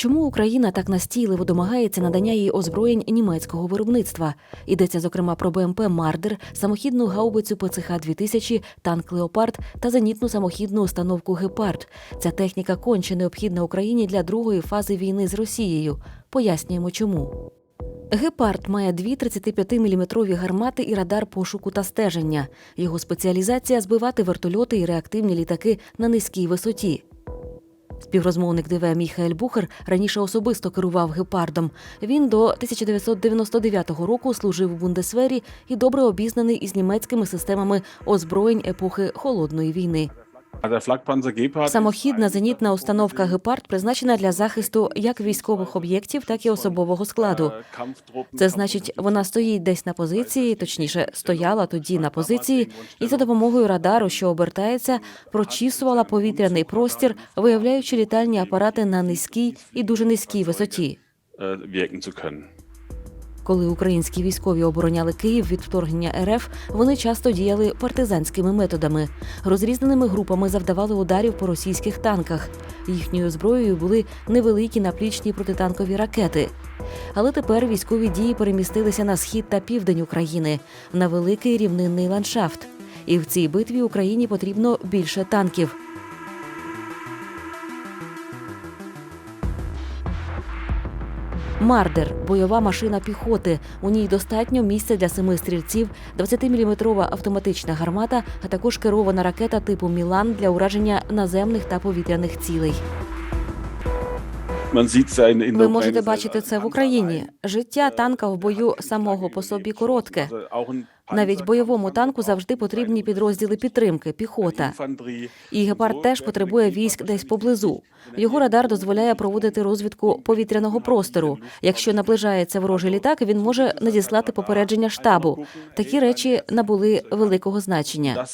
Чому Україна так настійливо домагається надання їй озброєнь німецького виробництва? Йдеться зокрема про БМП Мардер, самохідну гаубицю ПЦХ 2000 танк Леопард та зенітну самохідну установку Гепард. Ця техніка конче необхідна Україні для другої фази війни з Росією. Пояснюємо, чому. Гепард має дві 35-мм гармати і радар пошуку та стеження. Його спеціалізація збивати вертольоти і реактивні літаки на низькій висоті. Співрозмовник ДВ Міхаель Бухер раніше особисто керував гепардом. Він до 1999 року служив у Бундесвері і добре обізнаний із німецькими системами озброєнь епохи холодної війни. Самохідна зенітна установка гепард призначена для захисту як військових об'єктів, так і особового складу. Це значить, вона стоїть десь на позиції, точніше, стояла тоді на позиції, і за допомогою радару, що обертається, прочісувала повітряний простір, виявляючи літальні апарати на низькій і дуже низькій висоті. Коли українські військові обороняли Київ від вторгнення РФ, вони часто діяли партизанськими методами. Розрізненими групами завдавали ударів по російських танках. Їхньою зброєю були невеликі наплічні протитанкові ракети. Але тепер військові дії перемістилися на схід та південь України на великий рівнинний ландшафт. І в цій битві Україні потрібно більше танків. Мардер бойова машина піхоти. У ній достатньо місця для семи стрільців, 20-мм автоматична гармата, а також керована ракета типу Мілан для ураження наземних та повітряних цілей. Ви можете бачити це в Україні. Життя танка в бою самого по собі коротке. Навіть бойовому танку завжди потрібні підрозділи підтримки, піхота. І гепард теж потребує військ десь поблизу. Його радар дозволяє проводити розвідку повітряного простору. Якщо наближається ворожий літак, він може надіслати попередження штабу. Такі речі набули великого значення.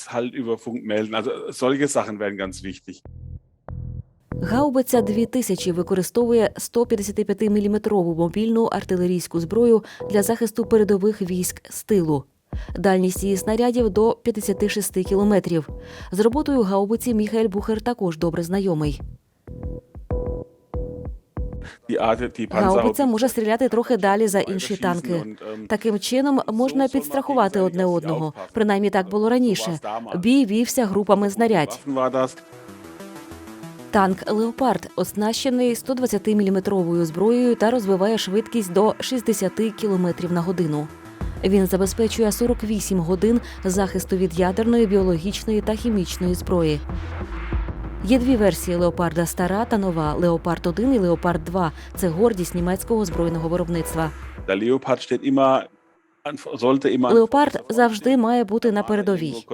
Гаубиця 2000 використовує 155-мм мобільну артилерійську зброю для захисту передових військ з тилу. Дальність її снарядів до 56 кілометрів. З роботою гаубиці Міхаель Бухер також добре знайомий. Гаубиця може стріляти трохи далі за інші танки. Таким чином можна підстрахувати одне одного. Принаймні так було раніше. Бій вівся групами знарядь. Танк Леопард оснащений 120-мм зброєю та розвиває швидкість до 60 км на годину. Він забезпечує 48 годин захисту від ядерної, біологічної та хімічної зброї. Є дві версії леопарда стара та нова Леопард 1 і Леопард 2 Це гордість німецького збройного виробництва. Der Leopard steht immer, Леопард завжди має бути на передовій.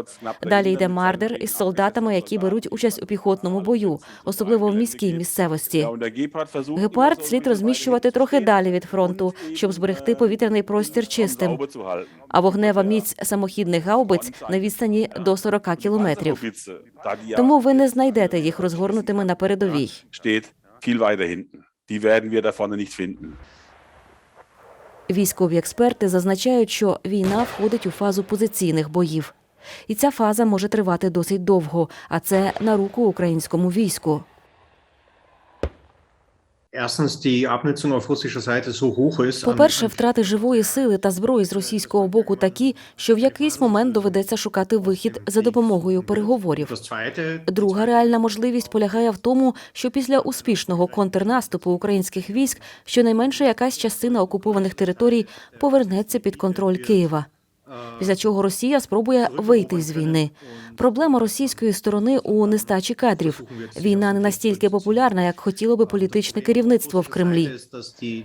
Далі йде мардер із солдатами, які беруть участь у піхотному бою, особливо в міській місцевості. Гепард слід розміщувати трохи далі від фронту, щоб зберегти повітряний простір чистим. А вогнева міць самохідних гаубиць на відстані до 40 кілометрів. Тому ви не знайдете їх розгорнутими на передовій. Die werden wir da vorne nicht finden. Військові експерти зазначають, що війна входить у фазу позиційних боїв. І ця фаза може тривати досить довго, а це на руку українському війську. По-перше, втрати живої сили та зброї з російського боку такі, що в якийсь момент доведеться шукати вихід за допомогою переговорів. Друга реальна можливість полягає в тому, що після успішного контрнаступу українських військ щонайменше якась частина окупованих територій повернеться під контроль Києва. Після чого Росія спробує вийти з війни. Проблема російської сторони у нестачі кадрів. Війна не настільки популярна, як хотіло би політичне керівництво в Кремлі.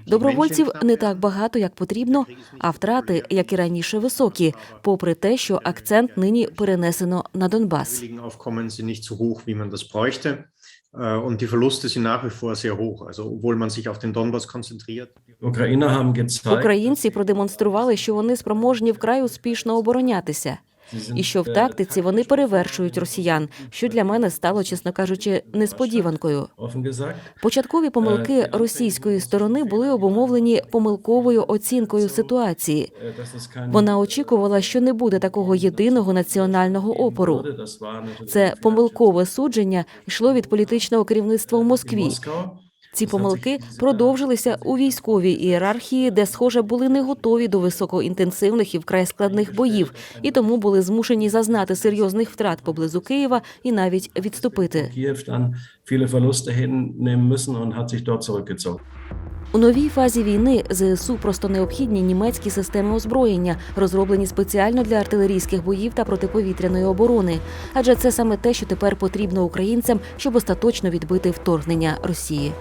Добровольців не так багато, як потрібно, а втрати, як і раніше, високі, попри те, що акцент нині перенесено на Донбас. Äh, Und die Verluste sind nach wie vor sehr hoch. Also, obwohl man sich auf den Donbass konzentriert. Ukrainer haben gezeigt, Українці продемонстрували, що вони спроможні вкрай успішно оборонятися, і що в тактиці вони перевершують росіян, що для мене стало, чесно кажучи, несподіванкою. Початкові помилки російської сторони були обумовлені помилковою оцінкою ситуації. Вона очікувала, що не буде такого єдиного національного опору. Це помилкове судження йшло від політичного керівництва в Москві. Ці помилки продовжилися у військовій ієрархії, де, схоже, були не готові до високоінтенсивних і вкрай складних боїв, і тому були змушені зазнати серйозних втрат поблизу Києва і навіть відступити. У новій фазі війни ЗСУ просто необхідні німецькі системи озброєння, розроблені спеціально для артилерійських боїв та протиповітряної оборони. Адже це саме те, що тепер потрібно українцям, щоб остаточно відбити вторгнення Росії.